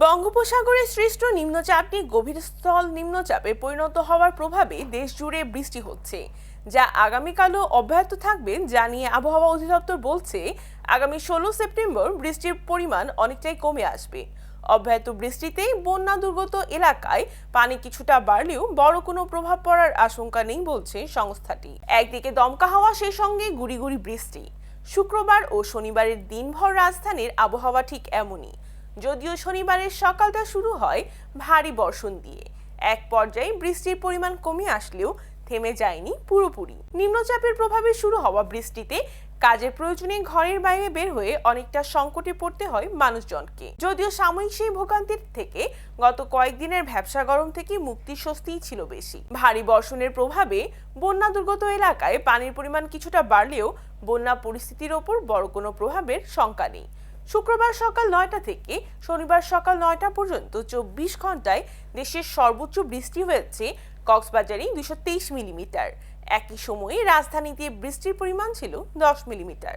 বঙ্গোপসাগরে সৃষ্ট নিম্নচাপটি গভীর স্থল নিম্নচাপে পরিণত হওয়ার প্রভাবে দেশ জুড়ে বৃষ্টি হচ্ছে, যা আগামীকালও অব্যাহত থাকবে যা নিয়ে আবহাওয়া অধিদপ্তর বলছে, আগামী ষোলো সেপ্টেম্বর বৃষ্টির পরিমাণ অনেকটাই কমে আসবে। অব্যাহত বৃষ্টিতে বন্যা দুর্গত এলাকায় পানি কিছুটা বাড়লেও বড় কোনো প্রভাব পড়ার আশঙ্কা নেই বলছে সংস্থাটি। একদিকে দমকা হাওয়া, সেই সঙ্গে গুড়ি গুড়ি বৃষ্টি। শুক্রবার ও শনিবারের দিনভর রাজধানীর আবহাওয়া ঠিক এমনই। যদিও শনিবারের সকালটা শুরু হয় ভারী বর্ষণ দিয়ে। এক পর্যায়ে বৃষ্টির পরিমাণ কমে আসলেও থেমে যায়নি পুরোপুরি। নিম্নচাপের প্রভাবে শুরু হওয়া বৃষ্টিতে কাজের প্রয়োজনে ঘরের বাইরে বের হয়ে অনেকটা সংকটে পড়তে হয় মানুষজনকে। যদিও সাময়িক সেই ভোগান্তির থেকে গত কয়েকদিনের ভ্যাবসা গরম থেকে মুক্তি স্বস্তিই ছিল বেশি। ভারী বর্ষণের প্রভাবে বন্যা দুর্গত এলাকায় পানির পরিমাণ কিছুটা বাড়লেও বন্যা পরিস্থিতির ওপর বড় কোনো প্রভাবের শঙ্কা নেই। শুক্রবার সকাল নয়টা থেকে শনিবার সকাল নয়টা পর্যন্ত চব্বিশ ঘন্টায় দেশের সর্বোচ্চ বৃষ্টি হয়েছে কক্সবাজারে দুশো তেইশ মিলিমিটার। একই সময়ে রাজধানীতে বৃষ্টির পরিমাণ ছিল দশ মিলিমিটার।